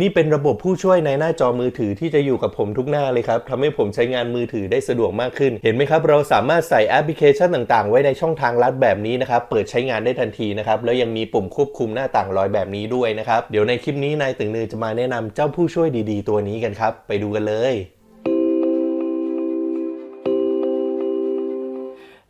นี่เป็นระบบผู้ช่วยในหน้าจอมือถือที่จะอยู่กับผมทุกหน้าเลยครับทำให้ผมใช้งานมือถือได้สะดวกมากขึ้น เห็นไหมครับ เราสามารถใส่แอปพลิเคชันต่างๆ ไว้ในช่องทางลัดแบบนี้นะครับ เปิดใช้งานได้ทันทีนะครับ แล้วยังมีปุ่มควบคุมหน้าต่างลอยแบบนี้ด้วยนะครับ เดี๋ยวในคลิปนี้นายตึงนือจะมาแนะนำเจ้าผู้ช่วยดีๆ ตัวนี้กันครับ ไปดูกันเลย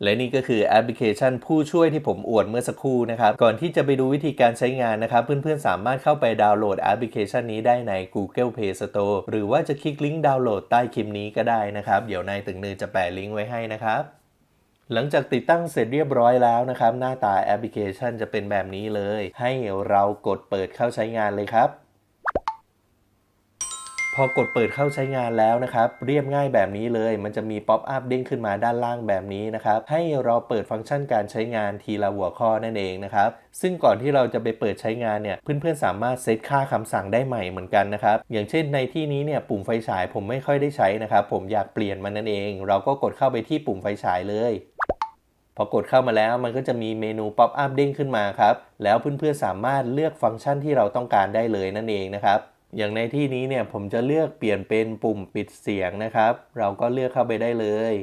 และนี่ก็คือแอปพลิเคชันผู้ช่วยที่ผมอวดเมื่อสักครู่นะครับ ก่อนที่จะไปดูวิธีการใช้งานนะครับ เพื่อนๆ สามารถเข้าไปดาวน์โหลดแอปพลิเคชันนี้ได้ใน Google Play Store หรือว่าจะคลิกลิงก์ดาวน์โหลดใต้คลิปนี้ก็ได้นะครับ เดี๋ยวนายตึงนือจะแปะลิงก์ไว้ให้นะครับหลังจากติดตั้งเสร็จเรียบร้อยแล้วนะครับ หน้าตาแอปพลิเคชันจะเป็นแบบนี้เลย ให้เรากดเปิดเข้าใช้งานเลยครับ พอกดเปิดเข้าใช้งานแล้วนะครับ เรียบง่ายแบบนี้เลย มันจะมีป๊อปอัพเด้งขึ้นมาด้านล่างแบบนี้นะครับ ให้เราเปิดฟังก์ชันการใช้งานทีละหัวข้อนั่นเองนะครับ ซึ่งก่อนที่เราจะไปเปิดใช้งานเนี่ย เพื่อนๆสามารถเซตค่าคำสั่งได้ใหม่เหมือนกันนะครับ อย่างเช่นในที่นี้เนี่ยปุ่มไฟฉายผมไม่ค่อยได้ใช้นะครับ ผมอยากเปลี่ยนมันนั่นเอง เราก็กดเข้าไปที่ปุ่มไฟฉายเลยพอกดเข้ามาแล้วมันก็จะมีเมนูป๊อปอัพเด้งขึ้นมาครับ แล้วเพื่อนๆสามารถเลือกฟังก์ชันที่เราต้องการได้เลยนั่นเองนะครับ อย่างในที่นี้เนี่ยผมจะเลือกเปลี่ยนเป็นปุ่มปิดเสียงนะครับ เราก็เลือกเข้าไปได้เลย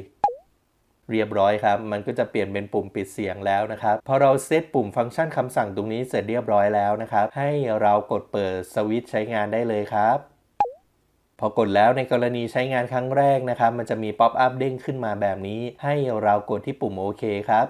เรียบร้อยครับ มันก็จะเปลี่ยนเป็นปุ่มปิดเสียงแล้วนะครับ พอเราเซตปุ่มฟังก์ชันคำสั่งตรงนี้เสร็จเรียบร้อยแล้วนะครับ ให้เรากดเปิดสวิตช์ใช้งานได้เลยครับพอกดแล้วในกรณีใช้งานครั้งแรกนะครับ มันจะมีป๊อปอัพเด้งขึ้นมาแบบนี้ ให้เรากดที่ปุ่มโอเคครับ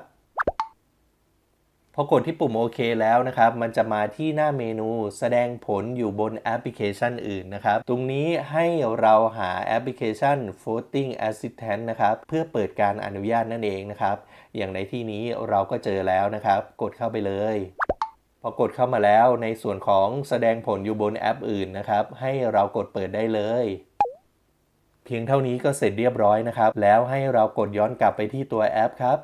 พอกดที่ปุ่มโอเคแล้วนะครับ มันจะมาที่หน้าเมนูแสดงผลอยู่บนแอปพลิเคชันอื่นนะครับ ตรงนี้ให้เราหาแอปพลิเคชัน Voting Assistant นะครับ เพื่อเปิดการอนุญาตนั่นเองนะครับ อย่างในที่นี้เราก็เจอแล้วนะครับ กดเข้าไปเลย พอกดเข้ามาแล้วในส่วนของแสดงผลอยู่บนแอปอื่นนะครับ ให้เรากดเปิดได้เลยเพียงเท่านี้ก็เสร็จเรียบร้อยนะครับ แล้วให้เรากดย้อนกลับไปที่ตัวแอปครับ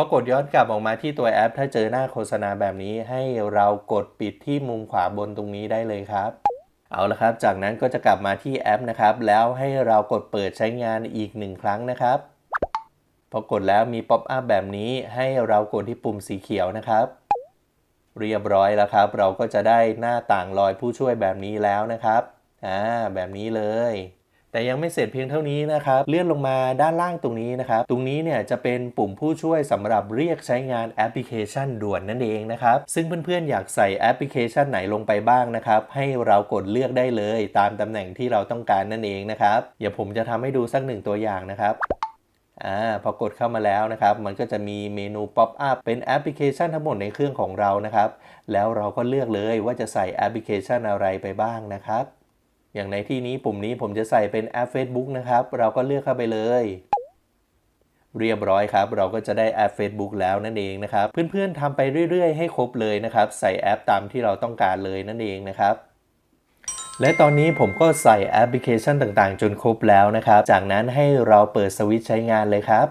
พอกดย้อนกลับออกมาที่ตัวแอป ถ้าเจอหน้าโฆษณาแบบนี้ ให้เรากดปิดที่มุมขวาบนตรงนี้ได้เลยครับ เอาละครับ จากนั้นก็จะกลับมาที่แอปนะครับ แล้วให้เรากดเปิดใช้งานอีกหนึ่งครั้งนะครับ พอกดแล้วมีป๊อปอัพแบบนี้ ให้เรากดที่ปุ่มสีเขียวนะครับ เรียบร้อยแล้วครับ เราก็จะได้หน้าต่างลอยผู้ช่วยแบบนี้แล้วนะครับ อ่า แบบนี้เลย แต่ยังไม่เสร็จเพียงเท่านี้นะครับ เลื่อนลงมาด้านล่างตรงนี้นะครับ ตรงนี้เนี่ยจะเป็นปุ่มผู้ช่วยสำหรับเรียกใช้งานแอปพลิเคชันด่วนนั่นเองนะครับ ซึ่งเพื่อนๆอยากใส่แอปพลิเคชันไหนลงไปบ้างนะครับ ให้เรากดเลือกได้เลยตามตำแหน่งที่เราต้องการนั่นเองนะครับเดี๋ยวผมจะทำให้ดูสักหนึ่งตัวอย่างนะครับอ่าพอกดเข้ามาแล้วนะครับ มันก็จะมีเมนูป๊อปอัพเป็นแอปพลิเคชันทั้งหมดในเครื่องของเรานะครับ แล้วเราก็เลือกเลยว่าจะใส่แอปพลิเคชันอะไรไปบ้างนะครับ อย่างในที่นี้ปุ่มนี้ผมจะใส่เป็นแอป Facebook นะครับ เราก็เลือกเข้าไปเลย เรียบร้อยครับ เราก็จะได้แอป Facebook แล้วนั่นเองนะครับ เพื่อนๆทำไปเรื่อย ๆ ให้ครบเลยนะครับ ใส่แอปตามที่เราต้องการเลยนั่นเองนะครับและตอนนี้ผมก็ใส่แอปพลิเคชันต่างๆ จนครบแล้วนะครับ จากนั้นให้เราเปิดสวิตช์ใช้งานเลยครับ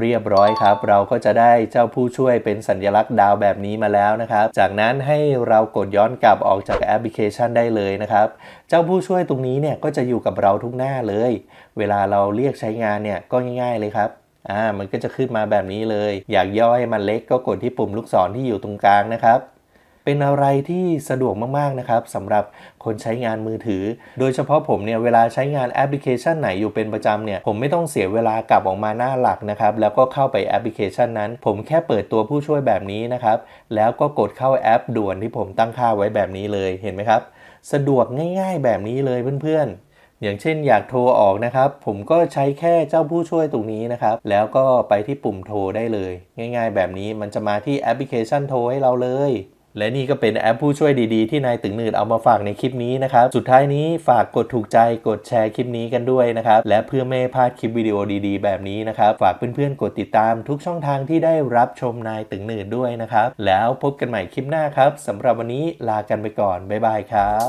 เรียบร้อยครับ เราก็จะได้เจ้าผู้ช่วยเป็นสัญลักษณ์ดาวแบบนี้มาแล้วนะครับ จากนั้นให้เรากดย้อนกลับออกจากแอปพลิเคชันได้เลยนะครับ เจ้าผู้ช่วยตรงนี้เนี่ยก็จะอยู่กับเราทุกหน้าเลย เวลาเราเรียกใช้งานเนี่ยก็ง่าย ๆเลยครับอ่ามันก็จะขึ้นมาแบบนี้เลย อยากย่อให้มันเล็กก็กดที่ปุ่มลูกศรที่อยู่ตรงกลางนะครับ เป็นอะไรที่สะดวกมากๆนะครับสำหรับคนใช้งานมือถือ โดยเฉพาะผมเนี่ยเวลาใช้งานแอปพลิเคชันไหนอยู่เป็นประจำเนี่ยผมไม่ต้องเสียเวลากลับออกมาหน้าหลักนะครับแล้วก็เข้าไปแอปพลิเคชันนั้น ผมแค่เปิดตัวผู้ช่วยแบบนี้นะครับแล้วก็กดเข้าแอปด่วนที่ผมตั้งค่าไว้แบบนี้เลยเห็นไหมครับ สะดวกง่าย ๆ แบบนี้เลยเพื่อนๆ อย่างเช่นอยากโทรออกนะครับ ผมก็ใช้แค่เจ้าผู้ช่วยตรงนี้นะครับ แล้วก็ไปที่ปุ่มโทรได้เลย ง่าย ๆ แบบนี้มันจะมาที่แอปพลิเคชันโทรให้เราเลย และนี่ก็เป็นแอปผู้ช่วยดีๆ ที่นายตึงหนืดเอามาฝากในคลิปนี้นะครับ สุดท้ายนี้ฝากกดถูกใจกดแชร์คลิปนี้กันด้วยนะครับ และเพื่อไม่พลาดคลิปวิดีโอดีๆ แบบนี้นะครับ ฝากเพื่อนๆกดติดตามทุกช่องทางที่ได้รับชมนายตึงหนืดด้วยนะครับ แล้วพบกันใหม่คลิปหน้าครับสำหรับวันนี้ลากันไปก่อนบ๊ายบายครับ